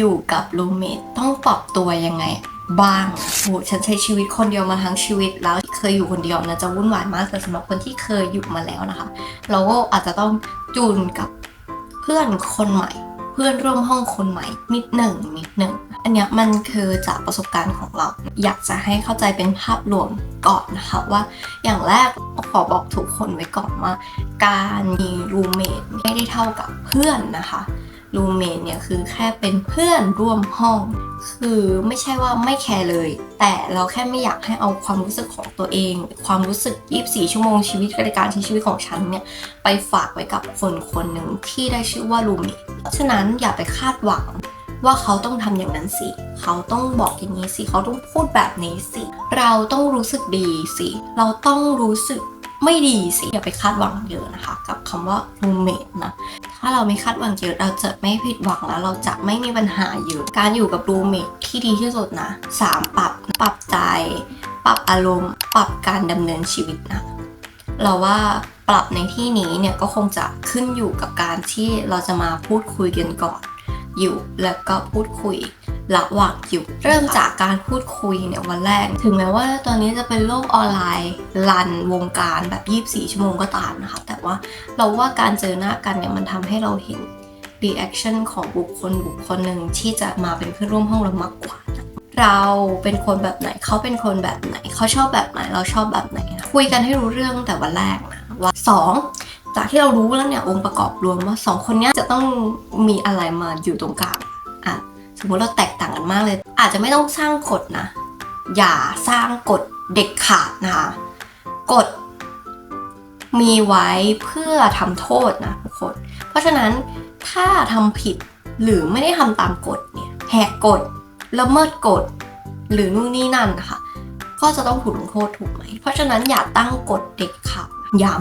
อยู่กับรูเมทต้องปรับตัวยังไง บ้างโหฉันใช้ชีวิตคนเดียวมาทั้งชีวิตแล้วเคยอยู่คนเดียวนะจะวุ่นวายมากแต่สำหรับคนที่เคยอยู่มาแล้วนะคะ เราก็อาจจะต้องจูนกับเพื่อนคนใหม่ เพื่อนร่วมห้องคนใหม่ นิดหนึ่งนิดหนึ่งอันเนี้ยมันคือจากประสบการณ์ของเรา อยากจะให้เข้าใจเป็นภาพรวมก่อนนะคะว่า อย่างแรกขอบอกทุกคนไว้ก่อนว่า การมีรูเมทไม่ได้เท่ากับเพื่อนนะคะ รูเมทเนี่ยคือแค่เป็นเพื่อนร่วมห้อง คือไม่ใช่ว่าไม่แคร์เลย แต่เราแค่ไม่อยากให้เอาความรู้สึกของตัวเอง ความรู้สึก 24 ชั่วโมงชีวิตในการใช้ชีวิตของฉันเนี่ยไปฝากไว้กับคนคนหนึ่งที่ได้ชื่อว่ารูเมทเพราะฉะนั้นอย่าไปคาดหวังว่าเขาต้องทำอย่างนั้นสิ เขาต้องบอกอย่างนี้สิ เขาต้องพูดแบบนี้สิ เราต้องรู้สึกดีสิ เราต้องรู้สึกไม่ดีสิ อย่าไปคาดหวังเยอะนะคะ กับคำว่ารูเมทนะ ถ้าเราไม่คาดหวังเยอะเราจะไม่ผิดหวังแล้วเราจะไม่มีปัญหาเยอะการอยู่กับรูเมทที่ดีที่สุดนะสามปรับปรับใจ ปรับอารมณ์ ปรับการดำเนินชีวิตนะ เราว่าปรับในที่นี้เนี่ยก็คงจะขึ้นอยู่กับการที่เราจะมาพูดคุยกันก่อนอยู่แล้วก็พูดคุย ระหว่างอยู่ เริ่มจากการพูดคุยเนี่ยวันแรก ถึงแม้ว่าตอนนี้จะเป็นโลกออนไลน์รันวงการแบบ 24 ชั่วโมงก็ตามนะคะ แต่ว่าเราว่าการเจอหน้ากันเนี่ยมันทำให้เราเห็น reaction ของบุคคลบุคคลหนึ่งที่จะมาเป็นเพื่อนร่วมห้องเรามากกว่านะเราเป็นคนแบบไหนเขาเป็นคนแบบไหนเขาชอบแบบไหนเราชอบแบบไหนนะคุยกันให้รู้เรื่องแต่วันแรกนะว่าสองจากที่เรารู้แล้วเนี่ยองค์ประกอบรวมว่าสองคนเนี้ยจะต้องมีอะไรมาอยู่ตรงกลางอะ สมมติเราแตกต่างกันมากเลย อาจจะไม่ต้องสร้างกฎนะ อย่าสร้างกฎเด็กขาดนะคะกฎมีไว้เพื่อทำโทษนะทุกคน เพราะฉะนั้นถ้าทำผิดหรือไม่ได้ทำตามกฎเนี่ยแหกกฎละเมิดกฎหรือนู่นนี่นั่นนะคะก็จะต้องถูกลงโทษถูกไหม เพราะฉะนั้นอย่าตั้งกฎเด็ดขาดย้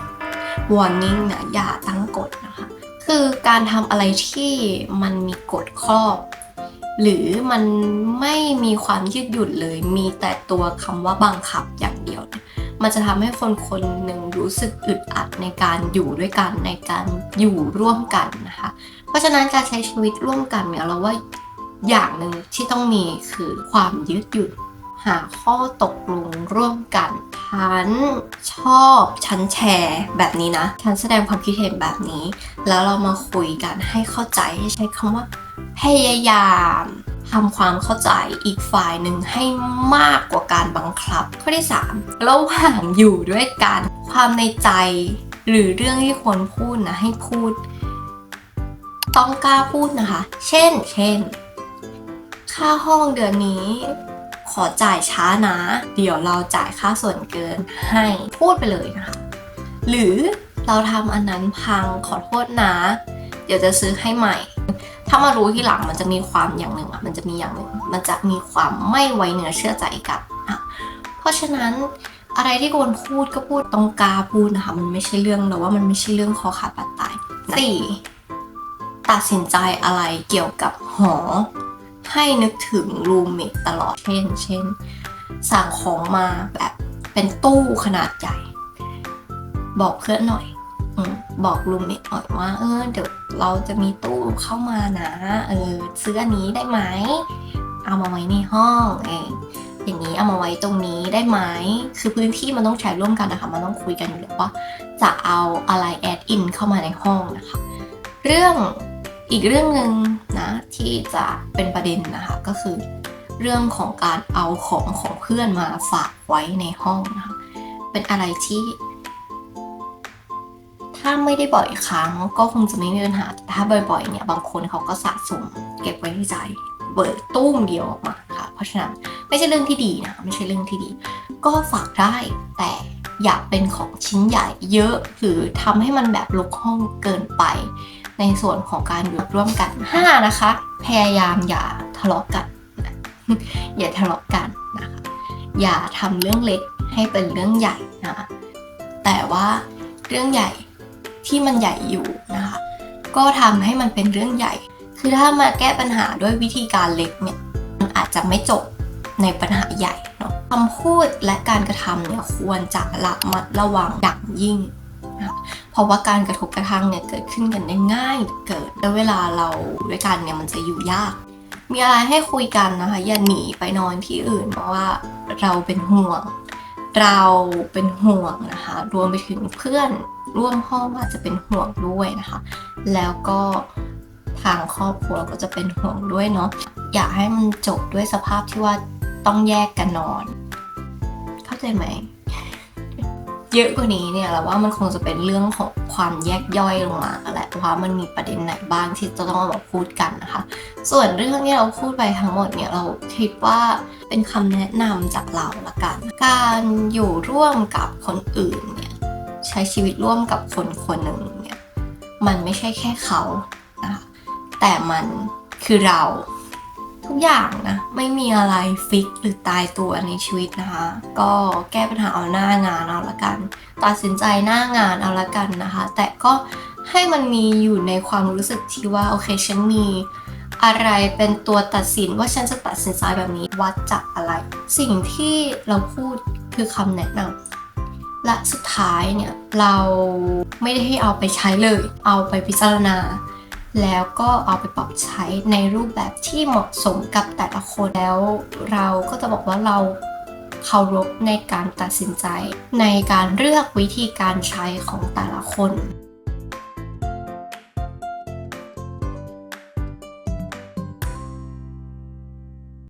ำ warning นะอย่าตั้งกฎนะคะ คือการทำอะไรที่มันมีกฎครอบ หรือมันไม่มีความยืดหยุ่นเลย มีแต่ตัวคำว่าบังคับอย่างเดียว มันจะทำให้คนคนหนึ่งรู้สึกอึดอัดในการอยู่ด้วยกันในการอยู่ร่วมกันนะคะ เพราะฉะนั้นการใช้ชีวิตร่วมกันเนี่ยเราว่าอย่างหนึ่งที่ต้องมีคือความยืดหยุ่น หาข้อตกลงร่วมกัน ฉันชอบฉันแชร์แบบนี้นะ ฉันแสดงความคิดเห็นแบบนี้ แล้วเรามาคุยกันให้เข้าใจให้ใช้คำว่า พยายามทำความเข้าใจอีกฝ่ายหนึ่งให้มากกว่าการบังคับ ข้อที่ 3 ระหว่างอยู่ด้วยกัน ความในใจ หรือเรื่องที่ควรพูดนะให้พูด ต้องกล้าพูดนะคะ เช่น เช่น ค่าห้องเดือนนี้ ขอจ่ายช้านะ เดี๋ยวเราจ่ายค่าส่วนเกินให้พูดไปเลยนะคะ หรือเราทำอันนั้นพังขอโทษนะ เดี๋ยวจะซื้อให้ใหม่ ถ้ามารู้ที่หลังมันจะมีความอย่างหนึ่งอะมันจะมีอย่างหนึ่งมันจะมีความไม่ไว้เนื้อเชื่อใจกันอะเพราะฉะนั้นอะไรที่ควรพูดก็พูดตรงกาพูดนะคะมันไม่ใช่เรื่องเราว่ามันไม่ใช่เรื่องคอขาดบาดตายสี่ตัดสินใจอะไรเกี่ยวกับหอ ให้นึกถึงรูมเมทตลอดเช่น เช่น สั่งของมาแบบเป็นตู้ขนาดใหญ่ บอกเพื่อนหน่อยอบอกรูมเมทหน่อยว่า เออเดี๋ยวเราจะมีตู้เข้ามานะ เออซื้ออันนี้ได้ไหม เอามาไว้ในห้องเองอย่างนี้เอามาไว้ตรงนี้ได้ไหม คือพื้นที่มันต้องใช้ร่วมกันนะคะ มันต้องคุยกันอยู่แล้วว่า จะเอาอะไรแอดอินเข้ามาในห้องนะคะ เรื่อง อีกเรื่องหนึ่งนะที่จะเป็นประเด็นนะคะก็คือ เรื่องของการเอาของของเพื่อนมาฝากไว้ในห้องนะคะเป็นอะไรที่ ถ้าไม่ได้บ่อยครั้งก็คงจะไม่มีปัญหาแต่ถ้าบ่อยๆเนี่ยบางคนเขาก็สะสมเก็บไว้ในใจเบิดตุ้มเดียวออกมาค่ะเพราะฉะนั้นไม่ใช่เรื่องที่ดีนะคะไม่ใช่เรื่องที่ดี ก็ฝากได้แต่อย่าเป็นของชิ้นใหญ่เยอะหรือทำให้มันแบบลกห้องเกินไป ในส่วนของการอยู่ร่วมกัน 5 นะคะ พยายามอย่าทะเลาะกันนะอย่าทะเลาะกันนะคะ อย่าทำเรื่องเล็กให้เป็นเรื่องใหญ่นะคะแต่ว่าเรื่องใหญ่ที่มันใหญ่อยู่นะคะ ก็ทำให้มันเป็นเรื่องใหญ่ คือถ้ามาแก้ปัญหาด้วยวิธีการเล็กเนี่ยมันอาจจะไม่จบในปัญหาใหญ่เนาะคำพูดและการกระทำเนี่ยควรจะระมัดระวังอย่างยิ่งนะคะ เพราะว่าการกระทบกระทั่งเนี่ยเกิดขึ้นกันได้ง่ายเกิดแล้วเวลาเราด้วยกันเนี่ยมันจะอยู่ยาก มีอะไรให้คุยกันนะคะอย่าหนีไปนอนที่อื่นเพราะว่าเราเป็นห่วง เราเป็นห่วงนะคะ รวมไปถึงเพื่อนร่วมห้องอาจจะเป็นห่วงด้วยนะคะ แล้วก็ทางครอบครัวก็จะเป็นห่วงด้วยเนาะอยากให้มันจบด้วยสภาพที่ว่าต้องแยกกันนอน เข้าใจไหม เยอะกว่านี้เนี่ยเราว่ามันคงจะเป็นเรื่องของความแยกย่อยลงมาแหละว่ามันมีประเด็นไหนบ้างที่จะต้องมาพูดกันนะคะ ส่วนเรื่องที่เราพูดไปทั้งหมดเนี่ยเราคิดว่าเป็นคำแนะนำจากเราละกัน การอยู่ร่วมกับคนอื่นเนี่ยใช้ชีวิตร่วมกับคนคนหนึ่งเนี่ยมันไม่ใช่แค่เขานะคะแต่มันคือเรา ทุกอย่างนะ ไม่มีอะไรฟิกหรือตายตัวในชีวิตนะคะ ก็แก้ปัญหาเอาหน้างานเอาละกัน ตัดสินใจหน้างานเอาละกันนะคะ แต่ก็ให้มันมีอยู่ในความรู้สึกที่ว่าโอเคฉันมีอะไรเป็นตัวตัดสินว่าฉันจะตัดสินใจแบบนี้วัดจากอะไร สิ่งที่เราพูดคือคำแนะนำและสุดท้ายเนี่ย เราไม่ได้ให้เอาไปใช้เลย เอาไปพิจารณา แล้วก็เอาไปปรับใช้ในรูปแบบที่เหมาะสมกับแต่ละคนแล้วเราก็จะบอกว่าเราเคารพในการตัดสินใจ ในการเลือกวิธีการใช้ของแต่ละคน